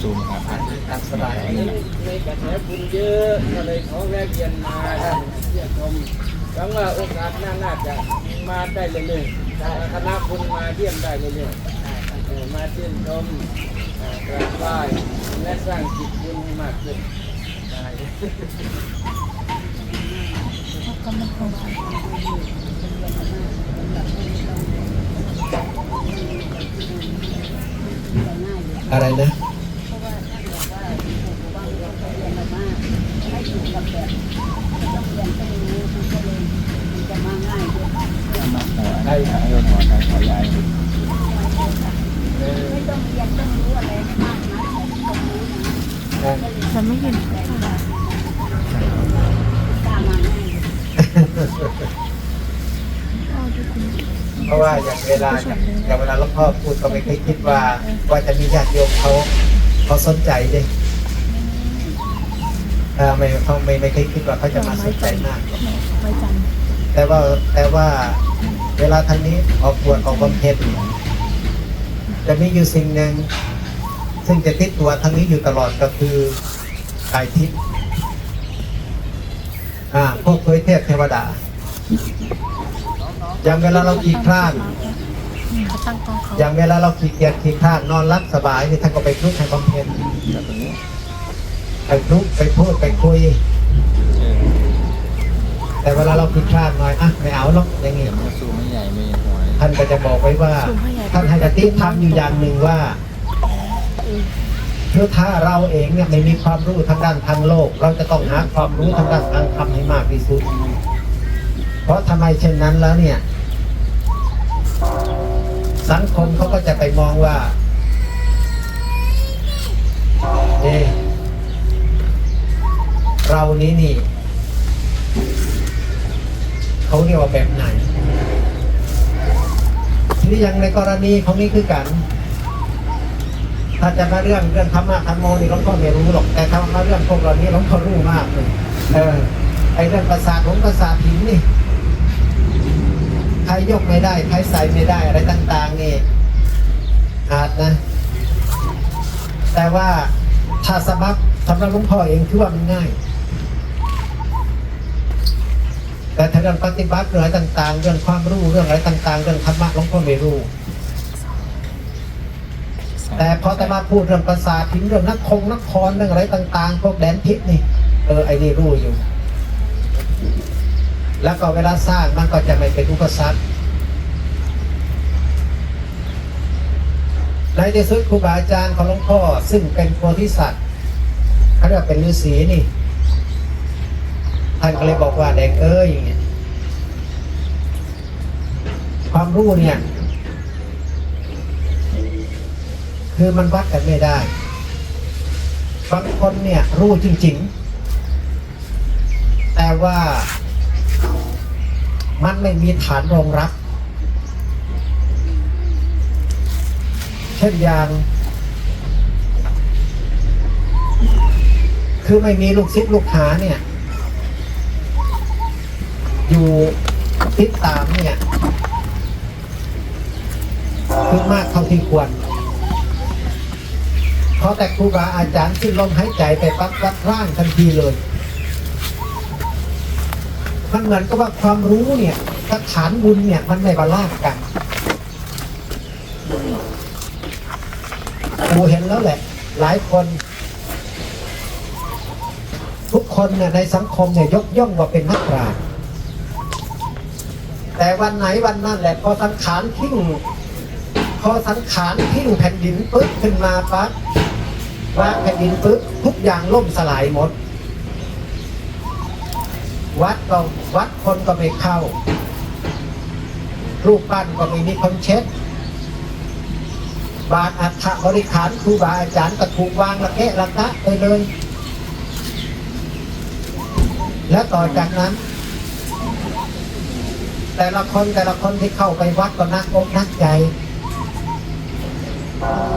ซูมครับตามสบายในกระแสบุญเยอะก็เลยขอแวะเวียนมาเยี่ยมชมหวังว่าโอกาสหน้าน่าจะมาได้เรื่อยๆคณะบุญมาเยี่ยมได้เรื่อยๆมาชื่นชมกราบไหว้และสร้างจิตบุญให้มากขึ้นได้อะไรนะมาหั วได้ค่ะโยนหัวใครหัวยายฉันไม่เห็น ราะว่าอย่างเวลาอย่างอย่างเวลาหลวงพ่อพูดก็ไม่เคยคิดว่าว่าจะมีญาติโยมเขาเขาสนใจเลยไม่เขาไม่ไม่เคยคิดว่าเขาจะมาสนใจมาก แต่ว่าแต่ว่าเวลาทางนี้ออกบวชออกบำเพ็ญจะมีอยู่สิ่งหนึ่งซึ่งจะติดตัวทางนี้อยู่ตลอดก็คือกายทิพย์อ่าพวกเผยเทพเทวดา อย่างเวลาเราขี่คลานเขาตั้งกองเขาอย่างเวลาเราขี่เกียจขี่คลานนอนรับสบายนี่ท่านก็ไปคลุกให้บำเพ็ญแบบนี้ไปคลุกไปพูดไปคุยเออแต่เวลาเราขี่คลานหน่อยอะไม่เอาหรอกอย่างงี้เดี๋ยวมันซูมไม่ใหญ่ไม่หัวท่านก็จะบอกไว้ว่า ท่านให้กติทำอยู่อย่างหนึ่งว่าคือถ้าเราเองเนี่ยไม่มีความรู้ทางด้านทางโลก เราจะต้องหาความรู้ทางด้านทางธรรมให้มากที่สุด เพราะทำไมเช่นนั้นแล้วเนี่ย สังคมเขาก็จะไปมองว่าเอะเรานี้นี่เขาเรียกว่าแบบไหนทีนี้ย่างในกรณีของนี้คือกันถ้าจะมาเรื่องเรื่องธรรมะธรรมโมนี่หลวงพ่อไม่รู้หรอกแต่ถ้ามาเรื่องพวกเรานี้หลวงพ่อรู้มากเลยเออไอเรื่องภาษาของภาษาถินนี่ รยกไม่ได้ ใครใส่ไม่ได้อะไรต่าง ๆ นี่อาจนะ แต่ว่าถ้าสมัครสำหรับหลวงพ่อเองคือว่ามันง่าย แต่ถ้าเรื่องปฏิบัติเรื่องอะไรต่าง ๆ เรื่องความรู้เรื่องอะไรต่าง ๆ เรื่องธรรมะหลวงพ่อไม่รู้แต่พอแต่มาพูดเรื่องภาษาทิ้งเรื่องนักคงนักครเรื่องอะไรต่าง ๆ พวกแดนทิพย์นี่ เออไอ้นี่รู้อยู่ แล้วก็เวลาสร้างมันก็จะไม่เป็นอุปสรรคในที่สุดครูบาอาจารย์ของหลวงพ่อซึ่งเป็นโพธิสัตว์เขาเรียกเป็นฤาษีนี่ท่านก็เลยบอกว่าเด็กเอ้ยความรู้เนี่ย คือมันวัดกันไม่ได้บางคนเนี่ยรู้จริง ๆ แต่ว่า มันไม่มีฐานรองรับ เช่นอย่าง คือไม่มีลูกศิษย์ลูกหาเนี่ย อยู่ติดตามเนี่ยคือมากเท่าที่ควรเพราะแต่ครูบาอาจารย์ขึ้นลมหายใจไปปั๊บวัดร่างทันทีเลย มันเหมือนกับว่าความรู้เนี่ยกับฐานบุญเนี่ยมันไม่บาลานซ์กันครูเห็นแล้วแหละ หลายคน ทุกคนเนี่ยในสังคมเนี่ยยกย่องว่าเป็นนักปราชญ์แต่วันไหนวันนั้นแหละพอสังขารทิ้งพอสังขารทิ้งแผ่นดินปึ๊บขึ้นมาปั๊บวาแผ่นดินปึ๊บทุกอย่างล่มสลายหมด วัดก็วัดคนก็ไม่เข้า รูปปั้นก็ไม่มีคนเช็ด บาทอัฐบริขารครูบาอาจารย์ก็ถูกวางละเกะละกะไปเลย แล้วต่อจากนั้น แต่ละคนแต่ละคนที่เข้าไปวัดก็นักอกนักใจ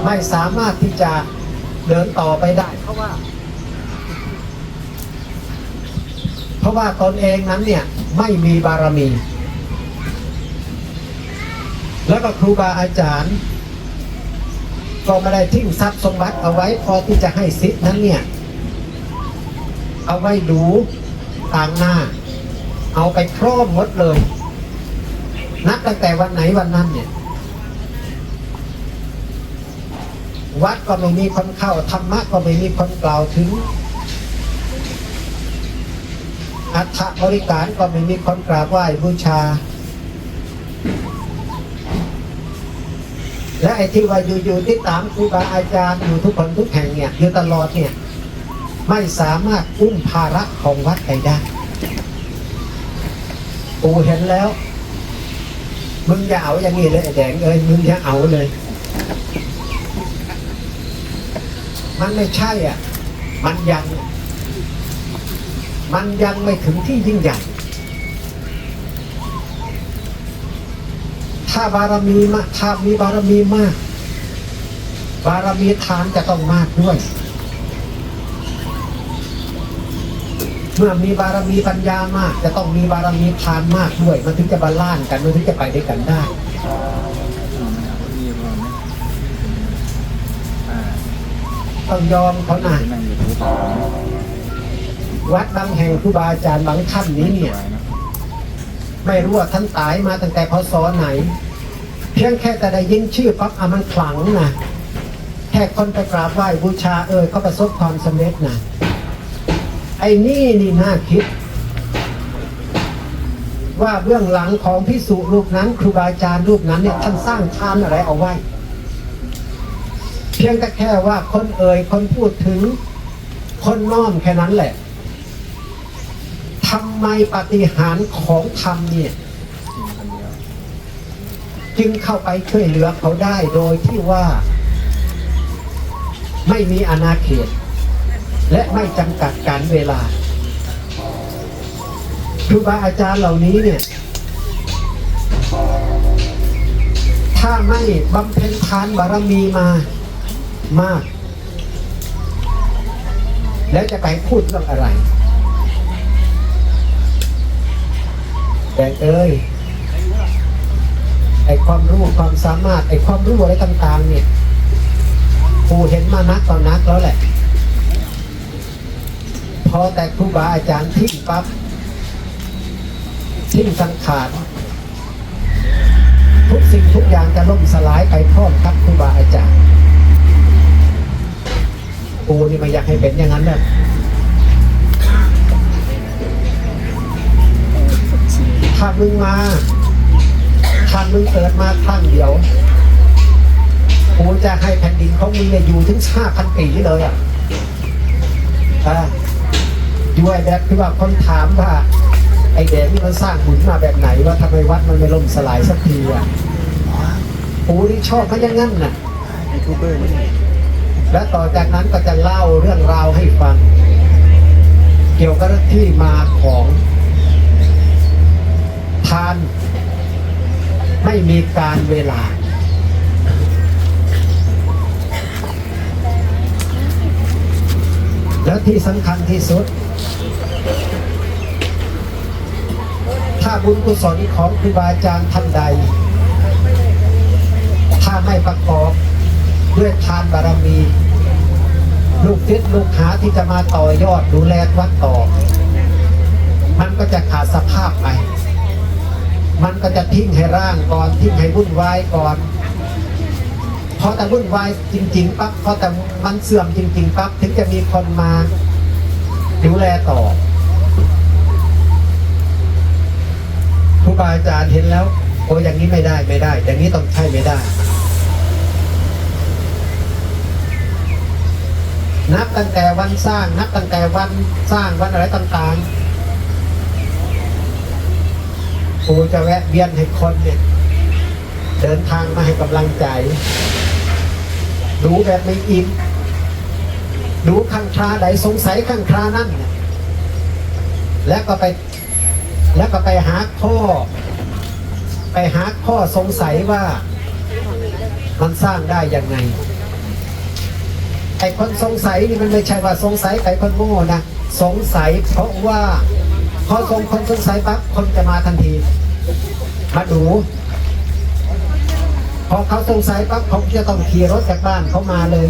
ไม่สามารถที่จะเดินต่อไปได้เพราะว่า เพ ราะว่าตนเองนั้นเนี่ยไม่มีบารมี แล้วก็ครูบาอาจารย์ ก็ไม่ได้ทิ้งทรัพย์สมบัติเอาไว้พอที่จะให้สิทธินั้นเนี่ย เอาไว้ดูต่างหน้า เอาไปครอบหมดเลย นับตั้งแต่วันไหนวันนั้นเนี่ยวัดก็ไม่มีคนเข้าธรรมะก็ไม่มีคนกล่าวถึง อัฐบริการก็ไม่มีคนกราบไหว้บูชา และไอ้ที่ว่าอยู่ๆที่ตามครูบาอาจารย์อยู่ทุกคนทุกแห่งเนี่ยอยู่ตลอดเนี่ยไม่สามารถอุ้มภาระของวัดไปได้ปูเห็นแล้ว มึงอย่าเอาอย่างนี้เลยแดงเอ้ยมึงอย่าเอาเลย มันไม่ใช่อะ มันยัง มันยังไม่ถึงที่ยิ่งใหญ่ ถ้าบารมีมากถ้ามีบารมีมาก บารมีทานจะต้องมากด้วย เมื่อมีบารมีปัญญามาก จะต้องมีบารมีทานมากด้วย มันถึงจะบาลานซ์กัน มันถึงจะไปด้วยกันได้ต้องยอมเขาหน่อยนั่งอยู่ทุกคน วัดบางแห่งครูบาอาจารย์บางท่านนี้เนี่ย ไม่รู้ว่าท่านตายมาตั้งแต่พศไหน เพียงแค่แต่ได้ยินชื่อปั๊บอะมันขลังนะแค่คนไปกราบไหว้บูชาเออเขาประสบความสำเร็จนะไอ้นี่นี่น่าคิด ว่าเบื้องหลังของพิสุรูปนั้น ครูบาอาจารย์รูปนั้นเนี่ยท่านสร้างทานอะไรเอาไว้ เพียงแต่แค่ว่าคนเอ่ยคนพูดถึง คนน้อมแค่นั้นแหละำไมปฏิหารของธรรมเนี่ย จึงเข้าไปช่วยเหลือเขาได้โดยที่ว่า ไม่มีอาณาเขต และไม่จำกัดการเวลาครูบาอาจารย์เหล่านี้เนี่ย ถ้าไม่บำเพ็ญทานบารมีมามาก แล้วจะไปพูดเรื่องอะไร แต่เอ้ยไอความรู้ความสามารถไอความรู้อะไรต่าง ๆ เนี่ยปูเห็นมานักต่อนนักแล้วแหละ พอแต่ครูบาอาจารย์ทิ้งปั๊บทิ้งสังขารทุกสิ่งทุกอย่างจะล่มสลายไปพร้อมกับครูบาอาจารย์ปูนี่ไม่อยากให้เป็นอย่างนั้นเลย มึงมาถ้ามึงเกิดมาครั้งเดียวกูจะให้แผ่นดินของมึงเนี่ยอยู่ถึงห้าพันปีเลยอะอ่าอยู่ไอ้แบบที่ว่าคนถามว่า ไอ้แดงนี่มันสร้างบุญมาแบบไหนว่าทำไมวัดมันไม่ล่มสลายสักทีอะปูนี่ชอบเขาอย่างนั้นน่ะยูทูบเบอร์และต่อจากนั้นก็จะเล่าเรื่องราวให้ฟัง เกี่ยวกับที่มาของาน ไม่มีการเวลา แล้วที่สำคัญที่สุด ถ้าบุญกุศลของครูบาอาจารย์ท่านใด ถ้าไม่ประกอบด้วยทานบารมี ลูกศิษย์ลูกหาที่จะมาต่อยอดดูแลวัดต่อ มันก็จะขาดสภาพไป มันก็จะทิ้งให้ร่างก่อนทิ้งให้วุ่นวายก่อนพอแต่วุ่นวายจริง ๆปั๊บพอแต่มันเสื่อมจริง ๆปั๊บถึงจะมีคนมาดูแลต่อครูบาอาจารย์เห็นแล้วโอ้อย่างนี้ไม่ได้ไม่ได้ อย่างนี้ต้องใช่ไม่ได้ นับตั้งแต่วันสร้าง นับตั้งแต่วันสร้างวันอะไรต่างๆ ปูจะแวะเวียนให้คนเนี่ยเดินทางมาให้กำลังใจ ดูแบบไม่อิ่มดูข้างคราใดสงสัยข้างครานั่นแล้วก็ไปแล้วก็ไปหาข้อ ไปหาข้อสงสัยว่ามันสร้างได้ยังไงไอ้คนสงสัยนี่มันไม่ใช่ว่าสงสัยไปคนโง่นะสงสัยเพราะว่า พอสงคนสงสัยปั๊บคนจะมาทันที มาดู พอเขาสงสัยปั๊บเขาจะต้องขี่รถจากบ้านเขามาเลย